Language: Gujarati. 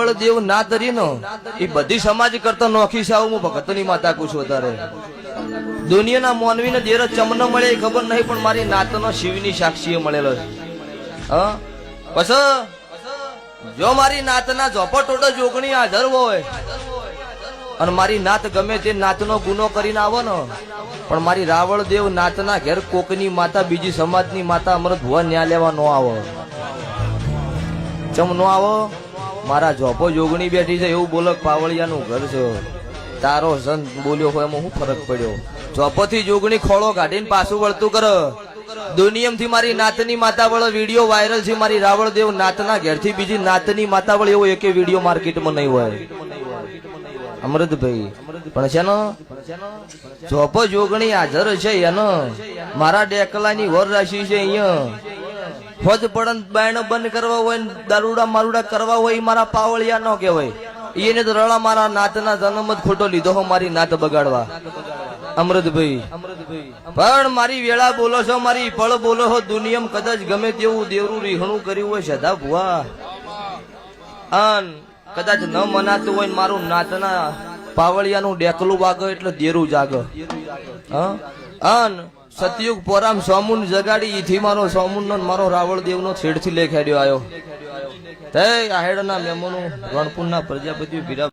રાવળ દેવ ના તરી નો એ બધી સમાજ કરતા નોખી છે હું ભગતની માતા કુછ વધારે. દુનિયાના મોનવીને દેર ચમનો મળે એ ખબર નહીં, પણ મારી નાતનો શિવની સાક્ષીએ મળેલો છે. હા? પછી જો મારી નાતના ઝોપટોડો જોગણી હાજર હોય, અને મારી નાત ગમે તે નાતનો ગુનો કરીને આવો ને, પણ મારી રાવળ દેવ નાતના ઘેર કોકની માતા, બીજી સમાજની માતા અમૃત ભુવન ન્યા લેવા નો આવો. ચમ નો આવો? મારા જોપો જોગણી બેઠી છે એવું બોલક પાવળિયાનું ઘર છે. તારો સંત બોલ્યો હોય એમાં શું ફરક પડ્યો. ઝોપોથી જોગણી ખોળો કાઢીને પાછું વળતું કર. દુનિયમથી મારી નાતની માતા વળો વીડિયો વાયરલ છે. મારી રાવળ દેવ નાતના ઘેરથી બીજી નાતની માતા વળે એવો એકે વીડિયો માર્કેટમાં નહીં હોય. અમૃતભાઈ પણ છે ને જોપો જોગણી હાજર છે એનો. મારા ડેકલાની વર રાશિ છે અહીંયા. ફોજ પડન બાયણો બંધ કરવા હોય ને દારૂડા મારુડા કરવા હોય એ મારા પાવળિયા ન કહેવાય. એને તો રળા મારા નાતના જન્મ જ ખોટો લીધો હો મારી નાત બગાડવા. અમૃતભાઈ. પણ મારી વેળા બોલો છો, મારી પળ બોલો છો, દુનિયમ કદાચ ગમે તેવું દેવરું રીહણું કર્યું હોય સદા ભુવા. અન કદાચ ન મનાતું હોય મારું નાતના પાવળિયાનું ડેકલું વાગે એટલે દેરું જાગ. અન સતયુગ પોરામ સોમુન જગાડી, ઈથી મારો સોમુન નો મારો રાવળ દેવનો છેડથી લેખાડ્યો આવ્યો તે આહેડના મેમોનું રણપુરના પ્રજાપતિ ભીરા